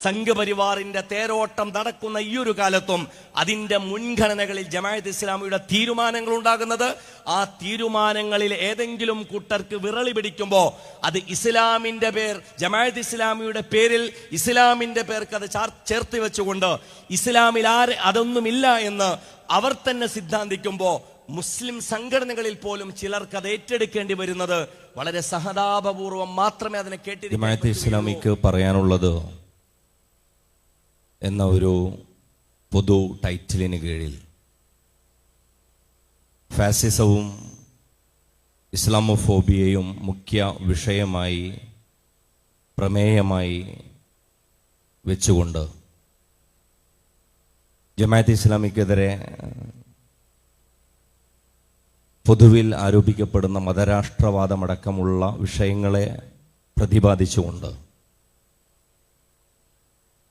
സംഘപരിവാറിന്റെ തേരോട്ടം നടക്കുന്ന ഈ ഒരു കാലത്തും അതിന്റെ മുൻഗണനകളിൽ ജമായത്ത് ഇസ്ലാമിയുടെ തീരുമാനങ്ങൾ ഉണ്ടാകുന്നത് ആ തീരുമാനങ്ങളിൽ ഏതെങ്കിലും കൂട്ടർക്ക് വിറളി പിടിക്കുമ്പോൾ അത് ഇസ്ലാമിന്റെ പേർ ജമായത്ത് ഇസ്ലാമിയുടെ പേരിൽ ഇസ്ലാമിന്റെ പേർക്ക് അത് ചാർ- ചേർത്ത് വെച്ചുകൊണ്ട് ഇസ്ലാമിൽ ആര് അതൊന്നുമില്ല എന്ന് അവർ തന്നെ സിദ്ധാന്തിക്കുമ്പോൾ മുസ്ലിം സംഘടനകളിൽ പോലും ചിലർക്ക് അത് ഏറ്റെടുക്കേണ്ടി വരുന്നത് വളരെ സഹതാപപൂർവം മാത്രമേ അതിനെ പറ്റുകയുള്ളൂ. ഇസ്ലാമിക്ക് പറയാനുള്ളത് എന്ന ഒരു പൊതു ടൈറ്റിലിന് കീഴിൽ. ഫാസിസവും ഇസ്ലാമോഫോബിയയും മുഖ്യ വിഷയമായി പ്രമേയമായി വെച്ചുകൊണ്ട് ജമാഅത്ത് ഇസ്ലാമിക്കെതിരെ പൊതുവിൽ ആരോപിക്കപ്പെടുന്ന മതരാഷ്ട്രവാദമടക്കമുള്ള വിഷയങ്ങളെ പ്രതിപാദിച്ചുകൊണ്ട്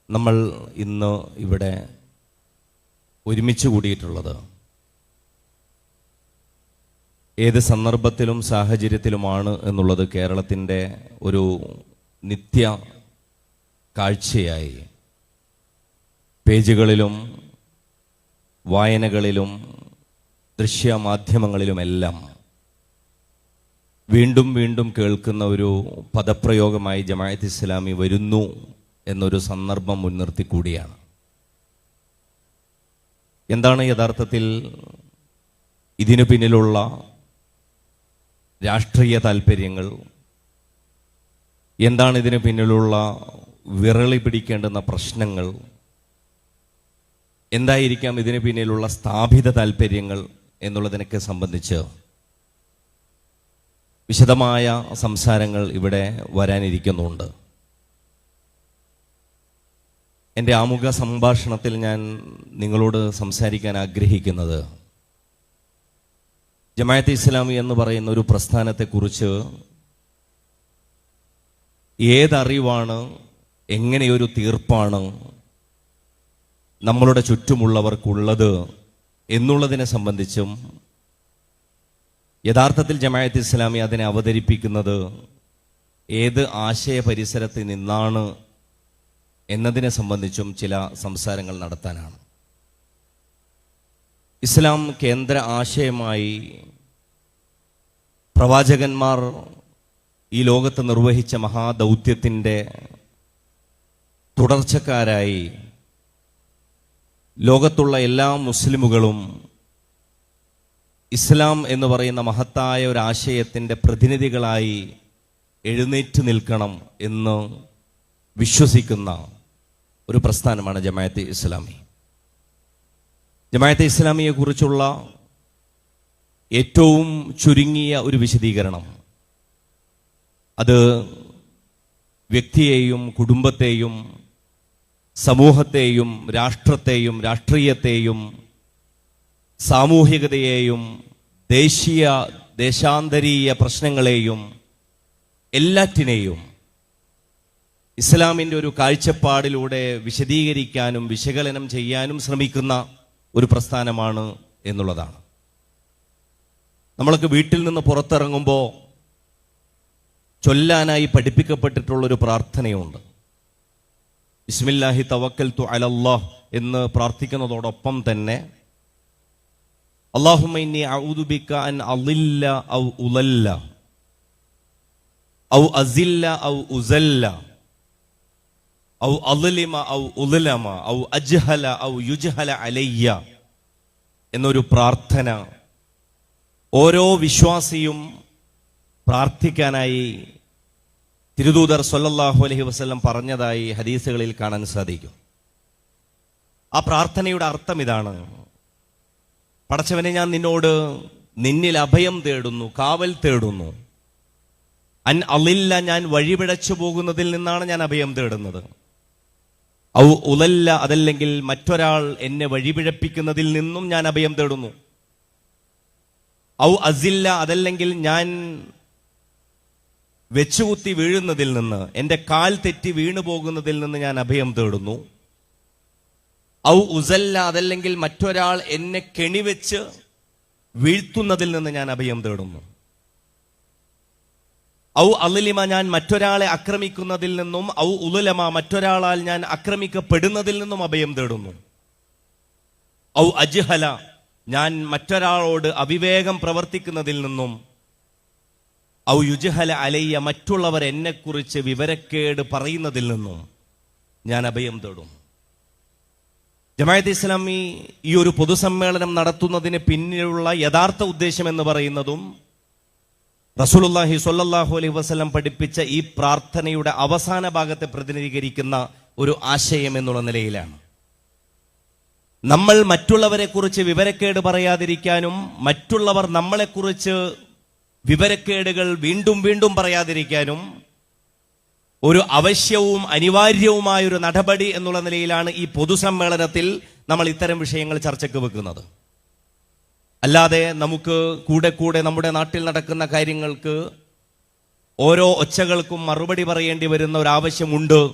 നമ്മൾ ഇന്ന് ഇവിടെ ഒരുമിച്ച് കൂടിയിട്ടുള്ളത്. ഏത് സന്ദർഭത്തിലും സാഹചര്യത്തിലുമാണ് എന്നുള്ളത് കേരളത്തിന്റെ ഒരു നിത്യ കാഴ്ചയായി. പേജുകളിലും വായനകളിലും ദൃശ്യമാധ്യമങ്ങളിലുമെല്ലാം വീണ്ടും വീണ്ടും കേൾക്കുന്ന ഒരു പദപ്രയോഗമായി ജമായത്ത് ഇസ്ലാമി വരുന്നു. എന്നൊരു സന്ദർഭം മുൻനിർത്തി കൂടിയാണ്. എന്താണ് യഥാർത്ഥത്തിൽ ഇതിനു പിന്നിലുള്ള രാഷ്ട്രീയ താല്പര്യങ്ങൾ എന്താണ് ഇതിന് പിന്നിലുള്ള വിരളി പിടിക്കേണ്ടുന്ന പ്രശ്നങ്ങൾ? എന്തായിരിക്കാം ഇതിന് പിന്നിലുള്ള സ്ഥാപിത താല്പര്യങ്ങൾ എന്നുള്ളതിനൊക്കെ സംബന്ധിച്ച് വിശദമായ സംസാരങ്ങൾ ഇവിടെ വരാനിരിക്കുന്നുണ്ട്. എന്റെ ആമുഖ സംഭാഷണത്തിൽ ഞാൻ നിങ്ങളോട് സംസാരിക്കാൻ ആഗ്രഹിക്കുന്നത് ജമായത്ത് ഇസ്ലാമി എന്ന് പറയുന്ന ഒരു പ്രസ്ഥാനത്തെക്കുറിച്ച് ഏതറിവാണ് എങ്ങനെയൊരു തീർപ്പാണ് നമ്മളുടെ ചുറ്റുമുള്ളവർക്കുള്ളത് എന്നുള്ളതിനെ സംബന്ധിച്ചും യഥാർത്ഥത്തിൽ ജമായത്ത് ഇസ്ലാമി അതിനെ അവതരിപ്പിക്കുന്നത് ഏത് ആശയ നിന്നാണ് എന്നതിനെ സംബന്ധിച്ചും ചില സംസാരങ്ങൾ നടത്താനാണ്. ഇസ്ലാം കേന്ദ്ര ആശയമായി പ്രവാചകന്മാർ ഈ ലോകത്ത് നിർവഹിച്ച മഹാദൗത്യത്തിന്റെ തുടർച്ചക്കാരായി ലോകത്തുള്ള എല്ലാ മുസ്ലിമുകളും ഇസ്ലാം എന്ന് പറയുന്ന മഹത്തായ ഒരു ആശയത്തിന്റെ പ്രതിനിധികളായി എഴുന്നേറ്റ് നിൽക്കണം എന്ന് വിശ്വസിക്കുന്ന ഒരു പ്രസ്ഥാനമാണ് ജമായത്തെ ഇസ്ലാമി. ജമായത്തെ ഇസ്ലാമിയെ കുറിച്ചുള്ള ഏറ്റവും ചുരുങ്ങിയ ഒരു വിശദീകരണം. അത് വ്യക്തിയെയും കുടുംബത്തെയും സമൂഹത്തെയും രാഷ്ട്രത്തെയും രാഷ്ട്രീയത്തെയും സാമൂഹികതയെയും ദേശീയ ദേശാന്തരീയ പ്രശ്നങ്ങളെയും എല്ലാറ്റിനെയും ഇസ്ലാമിന്റെ ഒരു കാഴ്ചപ്പാടിലൂടെ വിശദീകരിക്കാനും വിശകലനം ചെയ്യാനും ശ്രമിക്കുന്ന ഒരു പ്രസ്ഥാനമാണ് എന്നുള്ളതാണ്. നമ്മളൊക്കെ വീട്ടിൽ നിന്ന് പുറത്തിറങ്ങുമ്പോൾ ചൊല്ലാനായി പഠിപ്പിക്കപ്പെട്ടിട്ടുള്ളൊരു പ്രാർത്ഥനയുണ്ട്. ഇസ്മില്ലാഹി തവക്കൽ തു അലല്ലാഹ് എന്ന് പ്രാർത്ഥിക്കുന്നതോടൊപ്പം തന്നെ ബിക അൻ ഔ ഔ അസില്ല ഔ ഉസല്ല ഔ അളിലിമ ഔ ഉലമ ഔ അജ്ഹല ഔ യുജ്ഹല അലയ്യ എന്നൊരു പ്രാർത്ഥന ഓരോ വിശ്വാസിയും പ്രാർത്ഥിക്കാനായി തിരുദൂതർ സൊല്ലാഹു അലഹി വസല്ലം പറഞ്ഞതായി ഹദീസുകളിൽ കാണാൻ സാധിക്കും. ആ പ്രാർത്ഥനയുടെ അർത്ഥം ഇതാണ്. പടച്ചവനെ ഞാൻ നിന്നോട് നിന്നിൽ അഭയം തേടുന്നു കാവൽ തേടുന്നു. അൻ അളില്ല ഞാൻ വഴിപിഴച്ചു പോകുന്നതിൽ നിന്നാണ് ഞാൻ അഭയം തേടുന്നത്. ഔ ഉലല്ല അതല്ലെങ്കിൽ മറ്റൊരാൾ എന്നെ വഴിപിഴപ്പിക്കുന്നതിൽ നിന്നും ഞാൻ അഭയം തേടുന്നു. ഔ അസില്ല അതല്ലെങ്കിൽ ഞാൻ വെച്ചുകുത്തി വീഴുന്നതിൽ നിന്ന് എന്റെ കാൽ തെറ്റി വീണു പോകുന്നതിൽ നിന്ന് ഞാൻ അഭയം തേടുന്നു. ഔ ഉസല്ല അതല്ലെങ്കിൽ മറ്റൊരാൾ എന്നെ കെണിവെച്ച് വീഴ്ത്തുന്നതിൽ നിന്ന് ഞാൻ അഭയം തേടുന്നു. ഔ അലിമ ഞാൻ മറ്റൊരാളെ ആക്രമിക്കുന്നതിൽ നിന്നും ഔ ഉലുലമ മറ്റൊരാളാൽ ഞാൻ ആക്രമിക്കപ്പെടുന്നതിൽ നിന്നും അഭയം തേടുന്നു. ഔ അജ്ഹല ഞാൻ മറ്റൊരാളോട് അവിവേകം പ്രവർത്തിക്കുന്നതിൽ നിന്നും ഔ യുജ്ഹല അലയ്യ മറ്റുള്ളവർ എന്നെക്കുറിച്ച് വിവരക്കേട് പറയുന്നതിൽ നിന്നും ഞാൻ അഭയം തേടും ജമായത്ത് ഇസ്ലാമി ഈ ഒരു പൊതുസമ്മേളനം നടത്തുന്നതിന് പിന്നിലുള്ള യഥാർത്ഥ ഉദ്ദേശം എന്ന് പറയുന്നതും റസൂലുള്ളാഹി സ്വല്ലല്ലാഹു അലൈഹി വസല്ലം പഠിപ്പിച്ച ഈ പ്രാർത്ഥനയുടെ അവസാന ഭാഗത്തെ പ്രതിനിധീകരിക്കുന്ന ഒരു ആശയം എന്നുള്ള നിലയിലാണ്. നമ്മൾ മറ്റുള്ളവരെ കുറിച്ച് വിവരക്കേട് പറയാതിരിക്കാനും മറ്റുള്ളവർ നമ്മളെക്കുറിച്ച് വിവരക്കേടുകൾ വീണ്ടും വീണ്ടും പറയാതിരിക്കാനും ഒരു അവശ്യവും അനിവാര്യവുമായ ഒരു നടപടി എന്നുള്ള നിലയിലാണ് ഈ പൊതുസമ്മേളനത്തിൽ നമ്മൾ ഇത്തരം വിഷയങ്ങൾ ചർച്ചയ്ക്ക് വെക്കുന്നത്. അല്ലാതെ നമുക്ക് കൂടെ കൂടെ നമ്മുടെ നാട്ടിൽ നടക്കുന്ന കാര്യങ്ങൾക്ക് ഓരോ ഒച്ചകൾക്കും മറുപടി പറയേണ്ടി വരുന്ന ഒരാവശ്യമുണ്ട്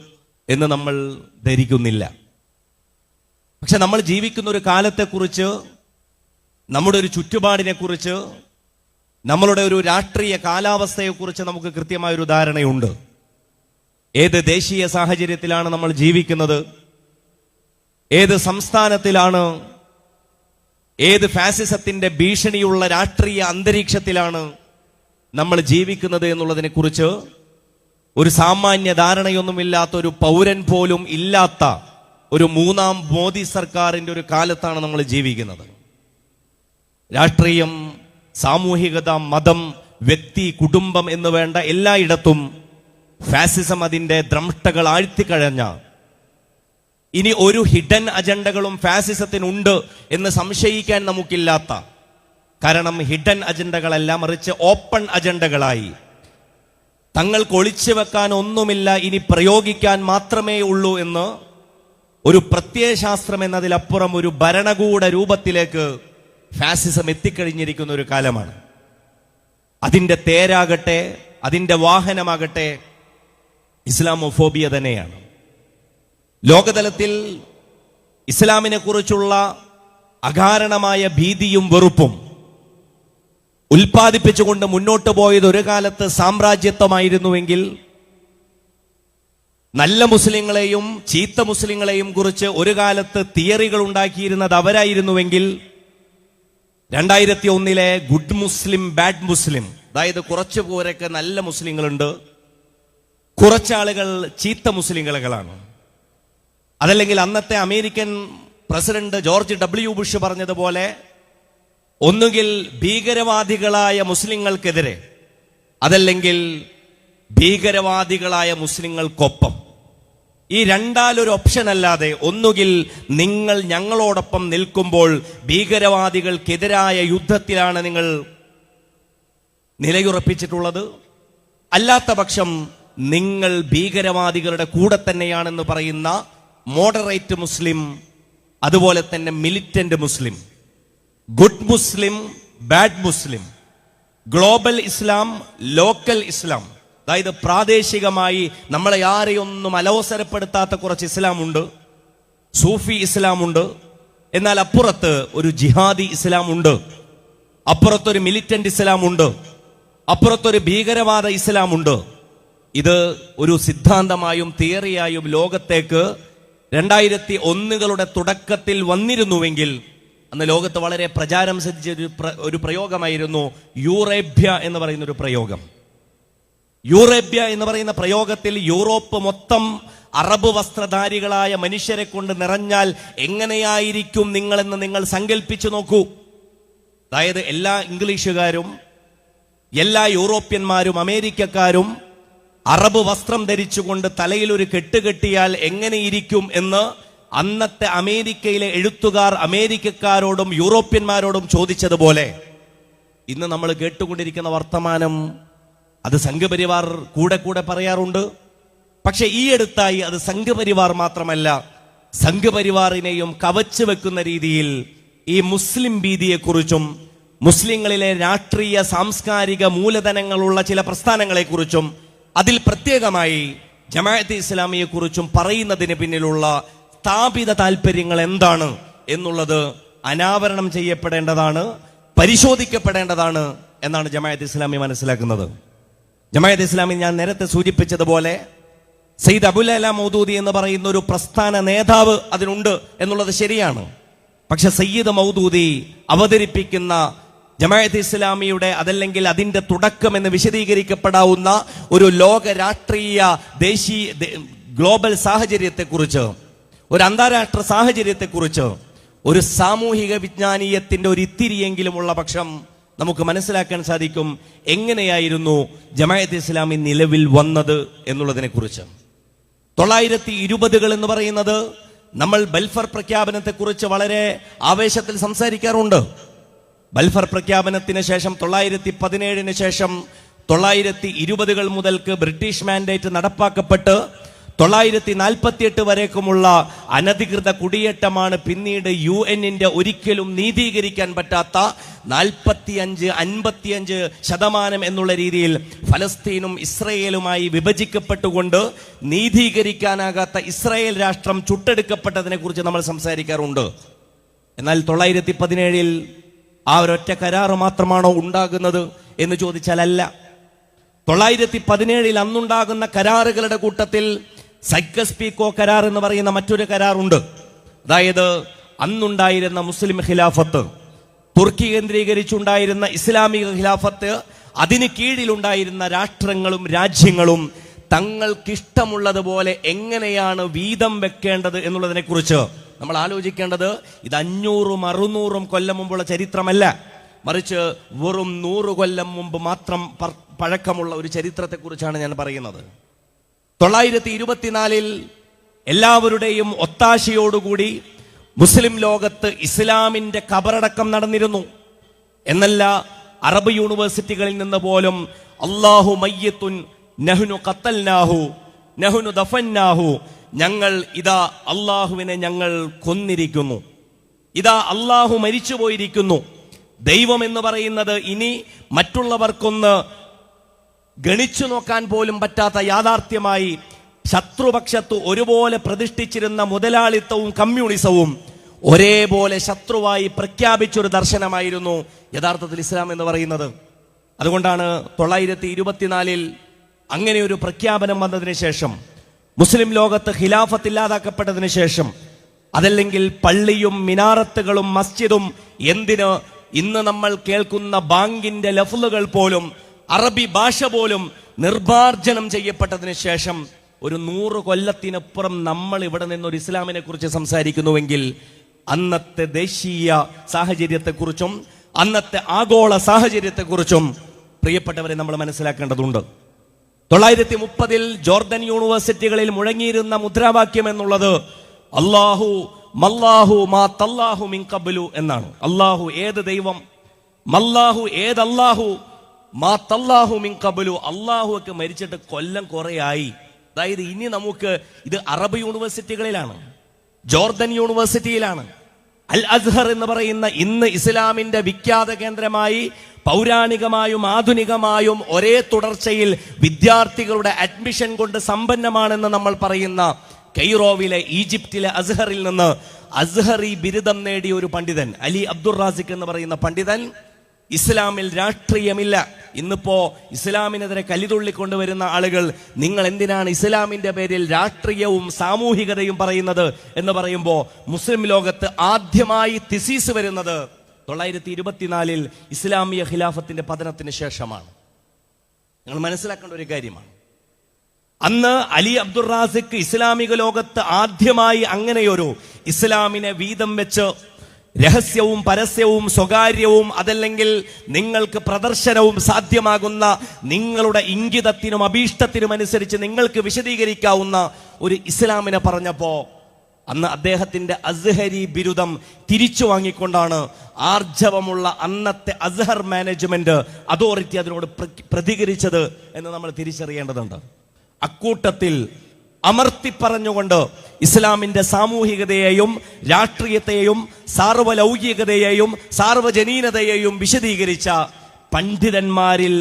എന്ന് നമ്മൾ ധരിക്കുന്നില്ല. പക്ഷെ നമ്മൾ ജീവിക്കുന്ന ഒരു കാലത്തെക്കുറിച്ച് നമ്മുടെ ഒരു ചുറ്റുപാടിനെ കുറിച്ച് നമ്മളുടെ ഒരു രാഷ്ട്രീയ കാലാവസ്ഥയെക്കുറിച്ച് നമുക്ക് കൃത്യമായ ഒരു ധാരണയുണ്ട്. ഏത് ദേശീയ സാഹചര്യത്തിലാണ് നമ്മൾ ജീവിക്കുന്നത്? ഏത് സംസ്ഥാനത്തിലാണ് ഏത് ഫാസിസത്തിന്റെ ഭീഷണിയുള്ള രാഷ്ട്രീയ അന്തരീക്ഷത്തിലാണ് നമ്മൾ ജീവിക്കുന്നത് എന്നുള്ളതിനെ കുറിച്ച് ഒരു സാമാന്യ ധാരണയൊന്നുമില്ലാത്ത ഒരു പൗരൻ പോലും ഇല്ലാത്ത ഒരു മൂന്നാം മോദി സർക്കാരിന്റെ ഒരു കാലത്താണ് നമ്മൾ ജീവിക്കുന്നത്. രാഷ്ട്രീയം സാമൂഹികത മതം വ്യക്തി കുടുംബം എന്ന് വേണ്ട എല്ലായിടത്തും ഫാസിസം അതിന്റെ ദ്രംഷ്ടകൾ ആഴ്ത്തിക്കഴഞ്ഞ ഇനി ഒരു ഹിഡൻ അജണ്ടകളും ഫാസിസത്തിനുണ്ട് എന്ന് സംശയിക്കാൻ നമുക്കില്ലാത്ത. കാരണം ഹിഡൻ അജണ്ടകളല്ല മറിച്ച് ഓപ്പൺ അജണ്ടകളായി തങ്ങൾക്ക് ഒളിച്ചു വെക്കാൻ ഒന്നുമില്ല ഇനി പ്രയോഗിക്കാൻ മാത്രമേ ഉള്ളൂ എന്ന് ഒരു പ്രത്യയശാസ്ത്രം എന്നതിലപ്പുറം ഒരു ഭരണകൂട രൂപത്തിലേക്ക് ഫാസിസം എത്തിക്കഴിഞ്ഞിരിക്കുന്ന ഒരു കാലമാണ്. അതിന്റെ തേരാകട്ടെ അതിന്റെ വാഹനമാകട്ടെ ഇസ്ലാമോഫോബിയ തന്നെയാണ്. ലോകതലത്തിൽ ഇസ്ലാമിനെ കുറിച്ചുള്ള അകാരണമായ ഭീതിയും വെറുപ്പും ഉൽപ്പാദിപ്പിച്ചുകൊണ്ട് മുന്നോട്ട് പോയത് ഒരു കാലത്ത് സാമ്രാജ്യത്വമായിരുന്നുവെങ്കിൽ നല്ല മുസ്ലിങ്ങളെയും ചീത്ത മുസ്ലിങ്ങളെയും കുറിച്ച് ഒരു കാലത്ത് തിയറികൾ ഉണ്ടാക്കിയിരുന്നത് അവരായിരുന്നുവെങ്കിൽ രണ്ടായിരത്തി ഒന്നിലെ ഗുഡ് മുസ്ലിം ബാഡ് മുസ്ലിം അതായത് കുറച്ചു പേരൊക്കെ നല്ല മുസ്ലിങ്ങളുണ്ട് കുറച്ചാളുകൾ ചീത്ത മുസ്ലിങ്ങളുകളാണ്. അതല്ലെങ്കിൽ അന്നത്തെ American president George W Bush പറഞ്ഞതുപോലെ ഒന്നുകിൽ ഭീകരവാദികളായ മുസ്ലിങ്ങൾക്കെതിരെ അതല്ലെങ്കിൽ ഭീകരവാദികളായ മുസ്ലിങ്ങൾക്കൊപ്പം. ഈ രണ്ടാലൊരു ഓപ്ഷൻ അല്ലാതെ ഒന്നുകിൽ നിങ്ങൾ ഞങ്ങളോടൊപ്പം നിൽക്കുമ്പോൾ ഭീകരവാദികൾക്കെതിരായ യുദ്ധത്തിലാണ് നിങ്ങൾ നിലയുറപ്പിച്ചിട്ടുള്ളത്. അല്ലാത്ത പക്ഷം നിങ്ങൾ ഭീകരവാദികളുടെ കൂടെ തന്നെയാണെന്ന് പറയുന്ന മോഡറേറ്റ് മുസ്ലിം അതുപോലെ തന്നെ militant Muslim good Muslim bad Muslim global Islam local Islam അതായത് പ്രാദേശികമായി നമ്മളെ ആരെയൊന്നും അലോസരപ്പെടുത്താത്ത കുറച്ച് ഇസ്ലാമുണ്ട് സൂഫി ഇസ്ലാമുണ്ട് എന്നാൽ അപ്പുറത്ത് ഒരു ജിഹാദി ഇസ്ലാമുണ്ട് അപ്പുറത്തൊരു മിലിറ്റന്റ് ഇസ്ലാമുണ്ട് അപ്പുറത്തൊരു ഭീകരവാദ ഇസ്ലാമുണ്ട്. ഇത് ഒരു സിദ്ധാന്തമായും തിയറിയായും ലോകത്തേക്ക് രണ്ടായിരത്തി ഒന്നുകളുടെ തുടക്കത്തിൽ വന്നിരുന്നുവെങ്കിൽ അന്ന് ലോകത്ത് വളരെ പ്രചാരം സിദ്ധിച്ച ഒരു ഒരു പ്രയോഗമായിരുന്നു യൂറേബ്യ എന്ന് പറയുന്ന ഒരു പ്രയോഗം. യൂറേബ്യ എന്ന് പറയുന്ന പ്രയോഗത്തിൽ യൂറോപ്പ് മൊത്തം അറബ് വസ്ത്രധാരികളായ മനുഷ്യരെ കൊണ്ട് നിറഞ്ഞാൽ എങ്ങനെയായിരിക്കും നിങ്ങളെന്ന് നിങ്ങൾ സങ്കല്പിച്ചു നോക്കൂ. അതായത് എല്ലാ ഇംഗ്ലീഷുകാരും എല്ലാ യൂറോപ്യന്മാരും അമേരിക്കക്കാരും അറബ് വസ്ത്രം ധരിച്ചുകൊണ്ട് തലയിൽ ഒരു കെട്ട് കെട്ടിയാൽ എങ്ങനെയിരിക്കും എന്ന് അന്നത്തെ അമേരിക്കയിലെ എഴുത്തുകാർ അമേരിക്കക്കാരോടും യൂറോപ്യന്മാരോടും ചോദിച്ചതുപോലെ ഇന്ന് നമ്മൾ കേട്ടുകൊണ്ടിരിക്കുന്ന വർത്തമാനം അത് സംഘപരിവാർ കൂടെ കൂടെ പറയാറുണ്ട്. പക്ഷെ ഈ അടുത്തായി അത് സംഘപരിവാർ മാത്രമല്ല സംഘപരിവാറിനെയും കവച്ചു വെക്കുന്ന രീതിയിൽ ഈ മുസ്ലിം ഭീതിയെക്കുറിച്ചും മുസ്ലിങ്ങളിലെ രാഷ്ട്രീയ സാംസ്കാരിക മൂലധനങ്ങളുള്ള ചില പ്രസ്ഥാനങ്ങളെക്കുറിച്ചും അതിൽ പ്രത്യേകമായി ജമാഅത്തെ ഇസ്ലാമിയെക്കുറിച്ചും പറയുന്നതിന് പിന്നിലുള്ള സ്ഥാപിത താല്പര്യങ്ങൾ എന്താണ് എന്നുള്ളത് അനാവരണം ചെയ്യപ്പെടേണ്ടതാണ് പരിശോധിക്കപ്പെടേണ്ടതാണ് എന്നാണ് ജമാഅത്ത് ഇസ്ലാമി മനസ്സിലാക്കുന്നത്. ജമാഅത്ത് ഇസ്ലാമി ഞാൻ നേരത്തെ സൂചിപ്പിച്ചതുപോലെ സയ്യിദ് അബുൽ അല മൗദൂദി എന്ന് പറയുന്ന ഒരു പ്രസ്ഥാന നേതാവ് അതിനുണ്ട് എന്നുള്ളത് ശരിയാണ്. പക്ഷെ സയ്യിദ് മൗദൂദി അവതരിപ്പിക്കുന്ന ജമായത്ത് ഇസ്ലാമിയുടെ അതല്ലെങ്കിൽ അതിന്റെ തുടക്കം എന്ന് വിശദീകരിക്കപ്പെടാവുന്ന ഒരു ലോക രാഷ്ട്രീയ ദേശീയ ഗ്ലോബൽ സാഹചര്യത്തെക്കുറിച്ച് ഒരു അന്താരാഷ്ട്ര സാഹചര്യത്തെക്കുറിച്ച് ഒരു സാമൂഹിക വിജ്ഞാനീയത്തിന്റെ ഒരു ഇത്തിരിയെങ്കിലും ഉള്ള പക്ഷം നമുക്ക് മനസ്സിലാക്കാൻ സാധിക്കും എങ്ങനെയായിരുന്നു ജമായത്ത് ഇസ്ലാമി നിലവിൽ വന്നത് എന്നുള്ളതിനെ കുറിച്ച് തൊള്ളായിരത്തി ഇരുപതുകൾ എന്ന് പറയുന്നത് നമ്മൾ ബൽഫർ പ്രഖ്യാപനത്തെക്കുറിച്ച് വളരെ ആവേശത്തിൽ സംസാരിക്കാറുണ്ട്. ബൽഫർ പ്രഖ്യാപനത്തിന് ശേഷം തൊള്ളായിരത്തി പതിനേഴിന് ശേഷം തൊള്ളായിരത്തി ഇരുപതുകൾ മുതൽക്ക് ബ്രിട്ടീഷ് മാൻഡേറ്റ് നടപ്പാക്കപ്പെട്ട് തൊള്ളായിരത്തി നാൽപ്പത്തിയെട്ട് വരേക്കുമുള്ള അനധികൃത കുടിയേറ്റമാണ് പിന്നീട് യു എന്നിന്റെ ഒരിക്കലും നീതീകരിക്കാൻ പറ്റാത്ത നാൽപ്പത്തിയഞ്ച് അൻപത്തിയഞ്ച് ശതമാനം എന്നുള്ള രീതിയിൽ ഫലസ്തീനും ഇസ്രയേലുമായി വിഭജിക്കപ്പെട്ടുകൊണ്ട് നീതീകരിക്കാനാകാത്ത ഇസ്രയേൽ രാഷ്ട്രം ചുട്ടെടുക്കപ്പെട്ടതിനെ കുറിച്ച് നമ്മൾ സംസാരിക്കാറുണ്ട്. എന്നാൽ തൊള്ളായിരത്തി പതിനേഴിൽ ആ ഒരൊറ്റ കരാറ് മാത്രമാണോ ഉണ്ടാകുന്നത് എന്ന് ചോദിച്ചാലല്ല. തൊള്ളായിരത്തി പതിനേഴിൽ അന്നുണ്ടാകുന്ന കരാറുകളുടെ കൂട്ടത്തിൽ സൈക്കസ് പീക്കോ കരാർ എന്ന് പറയുന്ന മറ്റൊരു കരാറുണ്ട്. അതായത് അന്നുണ്ടായിരുന്ന മുസ്ലിം ഖിലാഫത്ത് തുർക്കി കേന്ദ്രീകരിച്ചുണ്ടായിരുന്ന ഇസ്ലാമിക ഖിലാഫത്ത് അതിന് കീഴിലുണ്ടായിരുന്ന രാഷ്ട്രങ്ങളും രാജ്യങ്ങളും തങ്ങൾക്കിഷ്ടമുള്ളതുപോലെ എങ്ങനെയാണ് വീതം വെക്കേണ്ടത് എന്നുള്ളതിനെ കുറിച്ച് നമ്മൾ ആലോചിക്കേണ്ടത് ഇത് അഞ്ഞൂറും അറുന്നൂറും കൊല്ലം മുമ്പുള്ള ചരിത്രമല്ല. മറിച്ച് വെറും നൂറ് കൊല്ലം മുമ്പ് മാത്രം പഴക്കമുള്ള ഒരു ചരിത്രത്തെക്കുറിച്ചാണ് ഞാൻ പറയുന്നത്. തൊള്ളായിരത്തി ഇരുപത്തിനാലിൽ എല്ലാവരുടെയും ഒത്താശയോടുകൂടി മുസ്ലിം ലോകത്ത് ഇസ്ലാമിന്റെ കബറടക്കം നടന്നിരുന്നു. എന്നല്ല അറബ് യൂണിവേഴ്സിറ്റികളിൽ നിന്ന് പോലും അള്ളാഹു മയ്യത്തുൻ നഹ്നു കത്തൽനാഹു നഹ്നു ദഫന്നാഹു ഞങ്ങൾ ഇതാ അള്ളാഹുവിനെ ഞങ്ങൾ കൊന്നിരിക്കുന്നു. ഇതാ അള്ളാഹു മരിച്ചു പോയിരിക്കുന്നു ദൈവം എന്ന് പറയുന്നത് ഇനി മറ്റുള്ളവർക്കൊന്ന് ഗണിച്ചു നോക്കാൻ പോലും പറ്റാത്ത യാഥാർത്ഥ്യമായി ശത്രുപക്ഷത്ത് ഒരുപോലെ പ്രതിഷ്ഠിച്ചിരുന്ന മുതലാളിത്തവും കമ്മ്യൂണിസവും ഒരേപോലെ ശത്രുവായി പ്രഖ്യാപിച്ചൊരു ദർശനമായിരുന്നു യഥാർത്ഥത്തിൽ ഇസ്ലാം എന്ന് പറയുന്നത്. അതുകൊണ്ടാണ് തൊള്ളായിരത്തി ഇരുപത്തിനാലിൽ അങ്ങനെ ഒരു പ്രഖ്യാപനം വന്നതിന് ശേഷം മുസ്ലിം ലോകത്ത് ഖിലാഫത്ത് ഇല്ലാതാക്കപ്പെട്ടതിന് ശേഷം അതല്ലെങ്കിൽ പള്ളിയും മിനാറത്തുകളും മസ്ജിദും എന്തിന് ഇന്ന് നമ്മൾ കേൾക്കുന്ന ബാങ്കിന്റെ ലഫ്ലുകൾ പോലും അറബി ഭാഷ പോലും നിർമാർജനം ചെയ്യപ്പെട്ടതിന് ശേഷം ഒരു നൂറ് കൊല്ലത്തിനപ്പുറം നമ്മൾ ഇവിടെ നിന്നൊരു ഇസ്ലാമിനെ കുറിച്ച് സംസാരിക്കുന്നുവെങ്കിൽ അന്നത്തെ ദേശീയ സാഹചര്യത്തെക്കുറിച്ചും അന്നത്തെ ആഗോള സാഹചര്യത്തെക്കുറിച്ചും പ്രിയപ്പെട്ടവരെ നമ്മൾ മനസ്സിലാക്കേണ്ടതുണ്ട്. തൊള്ളായിരത്തി മുപ്പതിൽ ജോർദൻ യൂണിവേഴ്സിറ്റികളിൽ മുഴങ്ങിയിരുന്ന മുദ്രാവാക്യം എന്നുള്ളത് അള്ളാഹു മല്ലാഹു മാ തല്ലാഹു മിൻ എന്നാണ്. അള്ളാഹു ഏത് ദൈവം? മല്ലാഹു ഏത് അല്ലാഹു മാ തല്ലാഹു മിൻ കബലു അള്ളാഹു ഒക്കെ മരിച്ചിട്ട് കൊല്ലം കുറയായി. അതായത് ഇനി നമുക്ക് ഇത് അറബ് യൂണിവേഴ്സിറ്റികളിലാണ് ജോർദൻ യൂണിവേഴ്സിറ്റിയിലാണ്. അൽ അസ്ഹർ എന്ന് പറയുന്ന ഇന്ന് ഇസ്ലാമിന്റെ വിഖ്യാത കേന്ദ്രമായി പൗരാണികമായും ആധുനികമായും ഒരേ തുടർച്ചയിൽ വിദ്യാർത്ഥികളുടെ അഡ്മിഷൻ കൊണ്ട് സമ്പന്നമാണെന്ന് നമ്മൾ പറയുന്ന കെയ്റോവിലെ ഈജിപ്തിലെ അസ്ഹറിൽ നിന്ന് അസ്ഹറി ബിരുദം നേടിയ ഒരു പണ്ഡിതൻ അലി അബ്ദുറാസിഖ് എന്ന് പറയുന്ന പണ്ഡിതൻ ഇസ്ലാമിൽ രാഷ്ട്രീയമില്ല. ഇന്നിപ്പോ ഇസ്ലാമിനെതിരെ കലിതുള്ളിക്കൊണ്ടുവരുന്ന ആളുകൾ നിങ്ങൾ എന്തിനാണ് ഇസ്ലാമിന്റെ പേരിൽ രാഷ്ട്രീയവും സാമൂഹികതയും പറയുന്നത് എന്ന് പറയുമ്പോൾ മുസ്ലിം ലോകത്ത് ആദ്യമായി തിസീസ് വരുന്നത് തൊള്ളായിരത്തി ഇരുപത്തിനാലിൽ ഇസ്ലാമിയ ഖിലാഫത്തിന്റെ പതനത്തിന് ശേഷമാണ്. നിങ്ങൾ മനസ്സിലാക്കേണ്ട ഒരു കാര്യമാണ്. അന്ന് അലി അബ്ദുൾ റാസിഖ് ഇസ്ലാമിക ലോകത്ത് ആദ്യമായി അങ്ങനെയൊരു ഇസ്ലാമിനെ വീതം വെച്ച് രഹസ്യവും പരസ്യവും സ്വകാര്യവും അതല്ലെങ്കിൽ നിങ്ങൾക്ക് പ്രദർശനവും സാധ്യമാകുന്ന നിങ്ങളുടെ ഇംഗിതത്തിനും അഭീഷ്ടത്തിനും അനുസരിച്ച് നിങ്ങൾക്ക് വിശദീകരിക്കാവുന്ന ഒരു ഇസ്ലാമിനെ പറഞ്ഞപ്പോ അന്ന് അദ്ദേഹത്തിന്റെ അസ്ഹരി ബിരുദം തിരിച്ചു വാങ്ങിക്കൊണ്ടാണ് ആർജവമുള്ള അന്നത്തെ അസ്ഹർ മാനേജ്മെന്റ് അതോറിറ്റി അതിനോട് പ്ര- പ്രതികരിച്ചത് എന്ന് നമ്മൾ തിരിച്ചറിയേണ്ടതുണ്ട്. അക്കൂട്ടത്തിൽ അമർത്തി പറഞ്ഞുകൊണ്ട് ഇസ്ലാമിന്റെ സാമൂഹികതയെയും രാഷ്ട്രീയത്തെയും സാർവലൗകികതയെയും സാർവജനീനതയെയും വിശദീകരിച്ച പണ്ഡിതന്മാരിൽ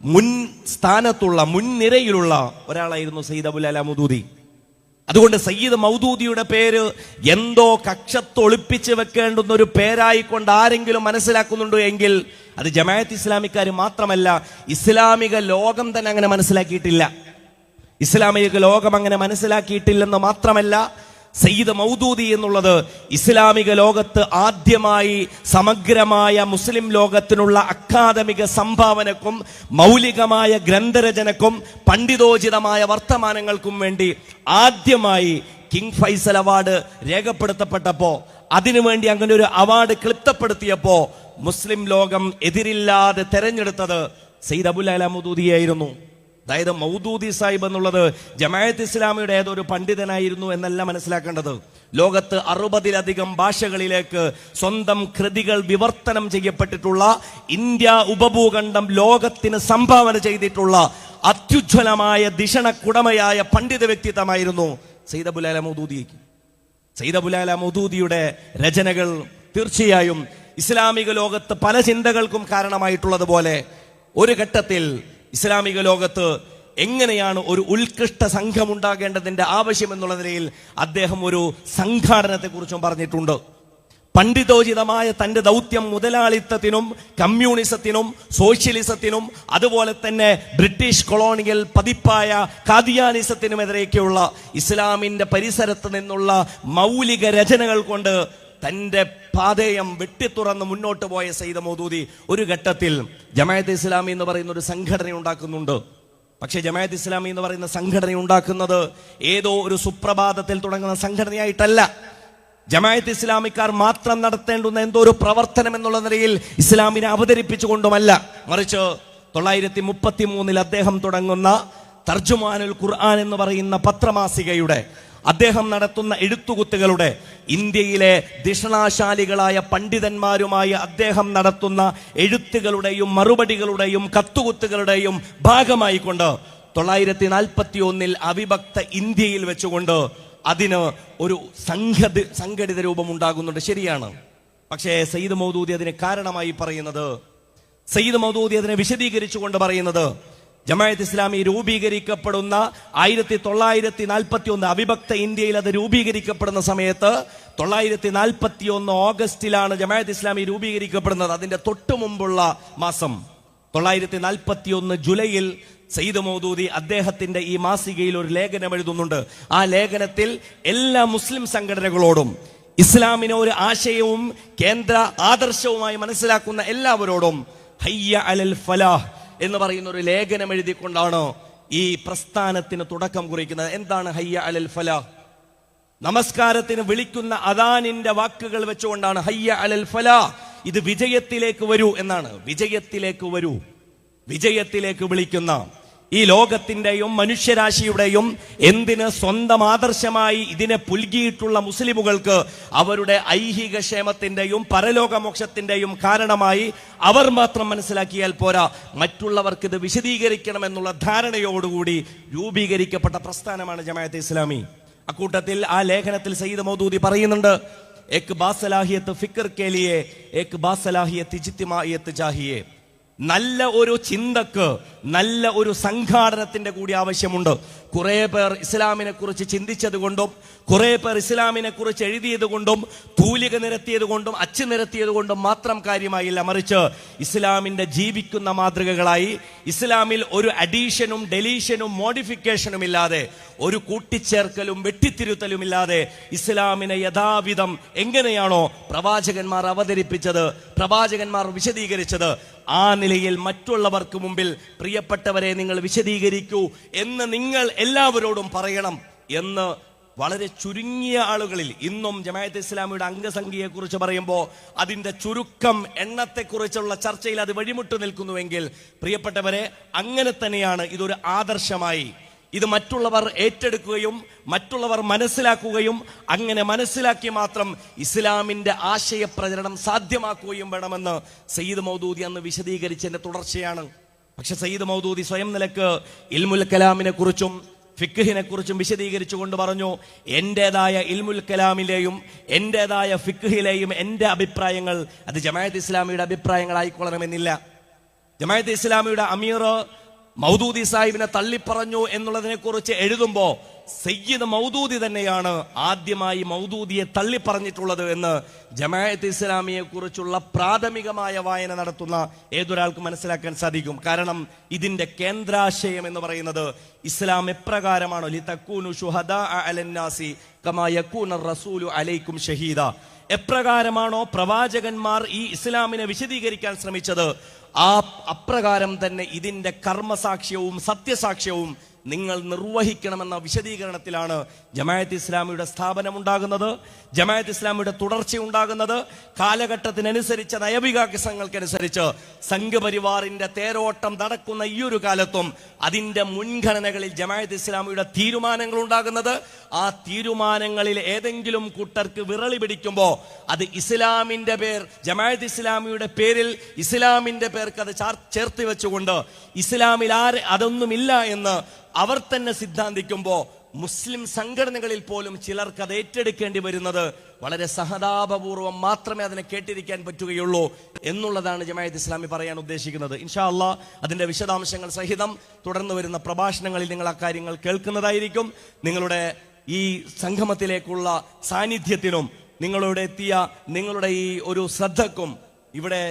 മുൻ സ്ഥാനത്തുള്ള മുൻനിരയിലുള്ള ഒരാളായിരുന്നു സയ്യിദ് അബുൽ അല മുദൂദി. അതുകൊണ്ട് സയ്യിദ് മൗദൂദിയുടെ പേര് എന്തോ കക്ഷത്ത് ഒളിപ്പിച്ച് വെക്കേണ്ടുന്ന ഒരു പേരായിക്കൊണ്ട് ആരെങ്കിലും മനസ്സിലാക്കുന്നുണ്ടോ എങ്കിൽ അത് ജമാഅത്ത് ഇസ്ലാമിക്കാർ മാത്രമല്ല ഇസ്ലാമിക ലോകം തന്നെ അങ്ങനെ മനസ്സിലാക്കിയിട്ടില്ല. ഇസ്ലാമിക ലോകം അങ്ങനെ മനസ്സിലാക്കിയിട്ടില്ലെന്ന് മാത്രമല്ല സയ്യിദ് മൗദൂദി എന്നുള്ളത് ഇസ്ലാമിക ലോകത്ത് ആദ്യമായി സമഗ്രമായ മുസ്ലിം ലോകത്തിനുള്ള അക്കാദമിക സംഭാവനക്കും മൗലികമായ ഗ്രന്ഥരചനക്കും പണ്ഡിതോചിതമായ വർത്തമാനങ്ങൾക്കും വേണ്ടി ആദ്യമായി കിങ് ഫൈസൽ അവാർഡ് രേഖപ്പെടുത്തപ്പെട്ടപ്പോ അതിനുവേണ്ടി അങ്ങനെ ഒരു അവാർഡ് ക്ലിപ്തപ്പെടുത്തിയപ്പോ മുസ്ലിം ലോകം എതിരില്ലാതെ തെരഞ്ഞെടുത്തത് സയ്യിദ് അബുൽ അല മൗദൂദിയായിരുന്നു. അതായത് മൗദൂദി സാഹിബ് എന്നുള്ളത് ജമായത്ത് ഇസ്ലാമിയുടെ ഏതൊരു പണ്ഡിതനായിരുന്നു എന്നല്ല മനസ്സിലാക്കേണ്ടത്. ലോകത്ത് അറുപതിലധികം ഭാഷകളിലേക്ക് സ്വന്തം കൃതികൾ വിവർത്തനം ചെയ്യപ്പെട്ടിട്ടുള്ള ഇന്ത്യ ഉപഭൂഖണ്ഡം ലോകത്തിന് സംഭാവന ചെയ്തിട്ടുള്ള അത്യുജ്വലമായ ദിഷണക്കുടമയായ പണ്ഡിത വ്യക്തിത്വമായിരുന്നു സൈദബുലാല അബുൽ സൈദബുലാല മൗദൂദിയുടെ രചനകൾ തീർച്ചയായും ഇസ്ലാമിക ലോകത്ത് പല ചിന്തകൾക്കും കാരണമായിട്ടുള്ളതുപോലെ ഒരു ഘട്ടത്തിൽ ഇസ്ലാമിക ലോകത്ത് എങ്ങനെയാണ് ഒരു ഉത്കൃഷ്ട സംഘം ഉണ്ടാകേണ്ടതിന്റെ ആവശ്യം എന്നുള്ള നിലയിൽ അദ്ദേഹം ഒരു സംഘാടനത്തെ കുറിച്ചും പറഞ്ഞിട്ടുണ്ട്. പണ്ഡിതോചിതമായ തന്റെ ദൗത്യം മുതലാളിത്തത്തിനും കമ്മ്യൂണിസത്തിനും സോഷ്യലിസത്തിനും അതുപോലെ തന്നെ ബ്രിട്ടീഷ് കൊളോണിയൽ പതിപ്പായ കാദിയാനിസത്തിനുമെതിരെയൊക്കെയുള്ള ഇസ്ലാമിന്റെ പരിസരത്ത് നിന്നുള്ള മൗലിക രചനകൾ കൊണ്ട് തന്റെ പാതയം വെട്ടിത്തുറന്ന് മുന്നോട്ട് പോയ സയ്യിദ് മോദൂദി ഒരു ഘട്ടത്തിൽ ജമായത്ത് ഇസ്ലാമി എന്ന് പറയുന്ന ഒരു സംഘടന ഉണ്ടാക്കുന്നുണ്ട്. പക്ഷേ ജമായത്ത് ഇസ്ലാമി എന്ന് പറയുന്ന സംഘടന ഉണ്ടാക്കുന്നത് ഏതോ ഒരു സുപ്രഭാതത്തിൽ തുടങ്ങുന്ന സംഘടനയായിട്ടല്ല. ജമായത്ത് ഇസ്ലാമിക്കാർ മാത്രം നടത്തേണ്ടുന്ന എന്തോ ഒരു പ്രവർത്തനം എന്നുള്ള നിലയിൽ ഇസ്ലാമിനെ അവതരിപ്പിച്ചുകൊണ്ടുമല്ല. മറിച്ച് തൊള്ളായിരത്തി മുപ്പത്തി മൂന്നിൽ അദ്ദേഹം തുടങ്ങുന്ന തർജുമാനുൽ ഖുർആൻ എന്ന് പറയുന്ന പത്രമാസികയുടെ അദ്ദേഹം നടത്തുന്ന എഴുത്തുകുത്തുകളുടെ ഇന്ത്യയിലെ ദിഷണാശാലികളായ പണ്ഡിതന്മാരുമായി അദ്ദേഹം നടത്തുന്ന എഴുത്തുകളുടെയും മറുപടികളുടെയും കത്തുകുത്തുകളുടെയും ഭാഗമായിക്കൊണ്ട് തൊള്ളായിരത്തി നാൽപ്പത്തി ഒന്നിൽ അവിഭക്ത ഇന്ത്യയിൽ വെച്ചുകൊണ്ട് അതിന് ഒരു സംഘ സംഘടിത രൂപം ഉണ്ടാകുന്നുണ്ട് ശരിയാണ്. പക്ഷേ സയ്യിദ് മൗദൂദി അതിന് കാരണമായി പറയുന്നത് സയ്യിദ് മൗദൂദി അതിനെ വിശദീകരിച്ചുകൊണ്ട് പറയുന്നത് ജമായത്ത് ഇസ്ലാമി രൂപീകരിക്കപ്പെടുന്ന ആയിരത്തി തൊള്ളായിരത്തി നാൽപ്പത്തി ഒന്ന് അവിഭക്ത ഇന്ത്യയിൽ അത് രൂപീകരിക്കപ്പെടുന്ന സമയത്ത് തൊള്ളായിരത്തി നാൽപ്പത്തി ഒന്ന് ഓഗസ്റ്റിലാണ് ജമായത്ത് ഇസ്ലാമി രൂപീകരിക്കപ്പെടുന്നത്. അതിന്റെ തൊട്ടു മുമ്പുള്ള മാസം തൊള്ളായിരത്തി നാൽപ്പത്തി ഒന്ന് ജൂലൈയിൽ സയ്യിദ് മൗദൂദി അദ്ദേഹത്തിന്റെ ഈ മാസികയിൽ ഒരു ലേഖനം എഴുതുന്നുണ്ട്. ആ ലേഖനത്തിൽ എല്ലാ മുസ്ലിം സംഘടനകളോടും ഇസ്ലാമിനെ ഒരു ആശയവും കേന്ദ്ര ആദർശവുമായി മനസ്സിലാക്കുന്ന എല്ലാവരോടും ഹയ്യ അലൽ ഫലാഹ് എന്ന് പറയുന്ന ഒരു ലേഖനം എഴുതിക്കൊണ്ടാണ് ഈ പ്രസ്ഥാനത്തിന് തുടക്കം കുറിക്കുന്നത്? എന്താണ് ഹയ്യ അലൽ ഫല? നമസ്കാരത്തിന് വിളിക്കുന്ന അദാനിന്റെ വാക്കുകൾ വെച്ചുകൊണ്ടാണ് ഹയ്യ അലൽ ഫല. ഇത് വിജയത്തിലേക്ക് വരൂ എന്നാണ്. വിജയത്തിലേക്ക് വരൂ. വിജയത്തിലേക്ക് വിളിക്കുന്ന ഈ ലോകത്തിന്റെയും മനുഷ്യരാശിയുടെയും എന്തിന് സ്വന്തം ആദർശമായി ഇതിനെ പുൽകിയിട്ടുള്ള മുസ്ലിമുകൾക്ക് അവരുടെ ഐഹിക ക്ഷേമത്തിന്റെയും പരലോകമോക്ഷത്തിന്റെയും കാരണമായി അവർ മാത്രം മനസ്സിലാക്കിയാൽ പോരാ. മറ്റുള്ളവർക്ക് ഇത് വിശദീകരിക്കണമെന്നുള്ള ധാരണയോടുകൂടി രൂപീകരിക്കപ്പെട്ട പ്രസ്ഥാനമാണ് ജമാഅത്ത് ഇസ്ലാമി. അക്കൂട്ടത്തിൽ ആ ലേഖനത്തിൽ സയ്യിദ് മൗദൂദി പറയുന്നുണ്ട് എക് ബാസലാഹിയത്ത് ഫിക്കർ കേലിയെ എക് ബാസലാഹിയത്ത് ഇജിത്തിമായത്ത് ചാഹിയെ നല്ല ഒരു ചിന്തക്ക് നല്ല ഒരു സംഘാടനത്തിന്റെ കൂടി ആവശ്യമുണ്ട്. കുറെ പേർ ഇസ്ലാമിനെ കുറിച്ച് ചിന്തിച്ചത് കൊണ്ടും കുറേ പേർ ഇസ്ലാമിനെ കുറിച്ച് എഴുതിയത് കൊണ്ടും തൂലിക നിരത്തിയത് കൊണ്ടും അച്ചു നിരത്തിയത് കൊണ്ടും മാത്രം കാര്യമായില്ല. മറിച്ച് ഇസ്ലാമിന്റെ ജീവിക്കുന്ന മാതൃകകളായി ഇസ്ലാമിൽ ഒരു അഡീഷനും ഡെലീഷനും മോഡിഫിക്കേഷനും ഇല്ലാതെ ഒരു കൂട്ടിച്ചേർക്കലും വെട്ടിത്തിരുത്തലും ഇല്ലാതെ ഇസ്ലാമിനെ യഥാവിധം എങ്ങനെയാണോ പ്രവാചകന്മാർ അവതരിപ്പിച്ചത് പ്രവാചകന്മാർ വിശദീകരിച്ചത് ആ നിലയിൽ മറ്റുള്ളവർക്ക് മുമ്പിൽ പ്രിയപ്പെട്ടവരെ നിങ്ങൾ വിശദീകരിക്കൂ എന്ന് നിങ്ങൾ എല്ലാവരോടും പറയണം എന്ന് വളരെ ചുരുങ്ങിയ ആളുകളിൽ ഇന്നും ജമായത്ത് ഇസ്ലാമിയുടെ അംഗസംഖ്യയെ കുറിച്ച് പറയുമ്പോൾ അതിന്റെ ചുരുക്കം എണ്ണത്തെക്കുറിച്ചുള്ള ചർച്ചയിൽ അത് വഴിമുട്ട് നിൽക്കുന്നുവെങ്കിൽ പ്രിയപ്പെട്ടവരെ അങ്ങനെ തന്നെയാണ് ഇതൊരു ആദർശമായി. ഇത് മറ്റുള്ളവർ ഏറ്റെടുക്കുകയും മറ്റുള്ളവർ മനസ്സിലാക്കുകയും അങ്ങനെ മനസ്സിലാക്കി മാത്രം ഇസ്ലാമിന്റെ ആശയപ്രചരണം സാധ്യമാക്കുകയും വേണമെന്ന് സയ്യിദ് മൗദൂദി അന്ന് വിശദീകരിച്ചതിന്റെ തുടർച്ചയാണ്. പക്ഷെ സയ്യിദ് മൗദൂദി സ്വയം നിലയ്ക്ക് ഇൽമുൽ കലാമിനെ കുറിച്ചും ഫിഖിനെ കുറിച്ചും വിശദീകരിച്ചുകൊണ്ട് പറഞ്ഞു എന്റെതായ ഇൽമുൽ കലാമിലെയും എന്റെതായ ഫിഖിലെയും എന്റെ അഭിപ്രായങ്ങൾ അത് ജമായത്ത് ഇസ്ലാമിയുടെ അഭിപ്രായങ്ങളായിക്കൊള്ളണമെന്നില്ല. ജമായത്ത് ഇസ്ലാമിയുടെ അമീർ മൗദൂദി സാഹിബിനെ തള്ളിപ്പറഞ്ഞു എന്നുള്ളതിനെ കുറിച്ച് എഴുതുമ്പോ സയ്യിദ് മൗദൂദി തന്നെയാണ് ആദ്യമായി മൗദൂദിയെ തള്ളിപ്പറഞ്ഞിട്ടുള്ളത് എന്ന് ജമായത്ത് ഇസ്ലാമിയെ കുറിച്ചുള്ള പ്രാഥമികമായ വായന നടത്തുന്ന ഏതൊരാൾക്ക് മനസ്സിലാക്കാൻ സാധിക്കും? കാരണം ഇതിന്റെ കേന്ദ്രാശയം എന്ന് പറയുന്നത് ഇസ്ലാം എപ്രകാരമാണോ? ലിതക്കൂനു ഷുഹദാ അലന്നാസി റസൂലു അലൈക്കും ഷഹീദ. എപ്രകാരമാണോ പ്രവാചകന്മാർ ഈ ഇസ്ലാമിനെ വിശദീകരിക്കാൻ ശ്രമിച്ചത്? ആ അപ്രകാരം തന്നെ ഇതിന്റെ കർമ്മസാക്ഷ്യവും സത്യസാക്ഷ്യവും നിങ്ങൾ നിർവഹിക്കണമെന്ന വിശദീകരണത്തിലാണ് ജമായത്ത് ഇസ്ലാമിയുടെ സ്ഥാപനം ഉണ്ടാകുന്നത്. ജമായത്ത് ഇസ്ലാമിയുടെ തുടർച്ച ഉണ്ടാകുന്നത്. കാലഘട്ടത്തിനനുസരിച്ച് നയവികാസങ്ങൾക്കനുസരിച്ച് സംഘപരിവാറിന്റെ തേരോട്ടം നടക്കുന്ന ഈ ഒരു കാലത്തും അതിന്റെ മുൻഗണനകളിൽ ജമായത്ത് ഇസ്ലാമിയുടെ തീരുമാനങ്ങൾ ഉണ്ടാകുന്നത്. ആ തീരുമാനങ്ങളിൽ ഏതെങ്കിലും കൂട്ടർക്ക് വിറളി പിടിക്കുമ്പോൾ അത് ഇസ്ലാമിന്റെ പേർ ജമാഅത്ത് ഇസ്ലാമിയുടെ പേരിൽ ഇസ്ലാമിന്റെ പേർക്ക് അത് ചാർ- ചേർത്ത് വെച്ചുകൊണ്ട് ഇസ്ലാമിൽ ആര് അതൊന്നുമില്ല എന്ന് അവർ തന്നെ സിദ്ധാന്തിക്കുമ്പോൾ മുസ്ലിം സംഘടനകളിൽ പോലും ചിലർക്ക് അത് ഏറ്റെടുക്കേണ്ടി വരുന്നത് വളരെ സഹതാപപൂർവം മാത്രമേ അതിനെ കേട്ടിരിക്കാൻ പറ്റുകയുള്ളൂ എന്നുള്ളതാണ് ജമായത്ത് ഇസ്ലാമി പറയാൻ ഉദ്ദേശിക്കുന്നത്. ഇൻഷാ അള്ളാ അതിന്റെ വിശദാംശങ്ങൾ സഹിതം തുടർന്ന് വരുന്ന പ്രഭാഷണങ്ങളിൽ നിങ്ങൾ ആ കാര്യങ്ങൾ കേൾക്കുന്നതായിരിക്കും. നിങ്ങളുടെ ഈ സംഗമത്തിലേക്കുള്ള സാന്നിധ്യത്തിനും നിങ്ങളോട് എത്തിയ നിങ്ങളുടെ ഈ ഒരു ശ്രദ്ധക്കും ഇവിടെ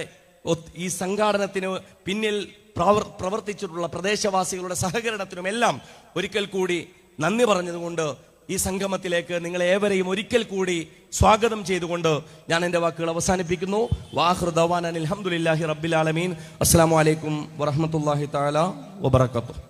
ഈ സംഘാടനത്തിന് പിന്നിൽ പ്രവർ പ്രവർത്തിച്ചിട്ടുള്ള പ്രദേശവാസികളുടെ സഹകരണത്തിനുമെല്ലാം ഒരിക്കൽ കൂടി നന്ദി പറഞ്ഞതുകൊണ്ട് ഈ സംഗമത്തിലേക്ക് നിങ്ങളെ ഏവരെയും ഒരിക്കൽ കൂടി സ്വാഗതം ചെയ്തുകൊണ്ട് ഞാൻ എന്റെ വാക്കുകൾ അവസാനിപ്പിക്കുന്നു. വാഹൃദവാൻ അനിൽ അലഹമുല്ലാഹി റബ്ബിൽ ആലമീൻ. അസ്സാം വലൈക്കും വറഹമത്തല്ലാഹി താല വബർക്കാത്തു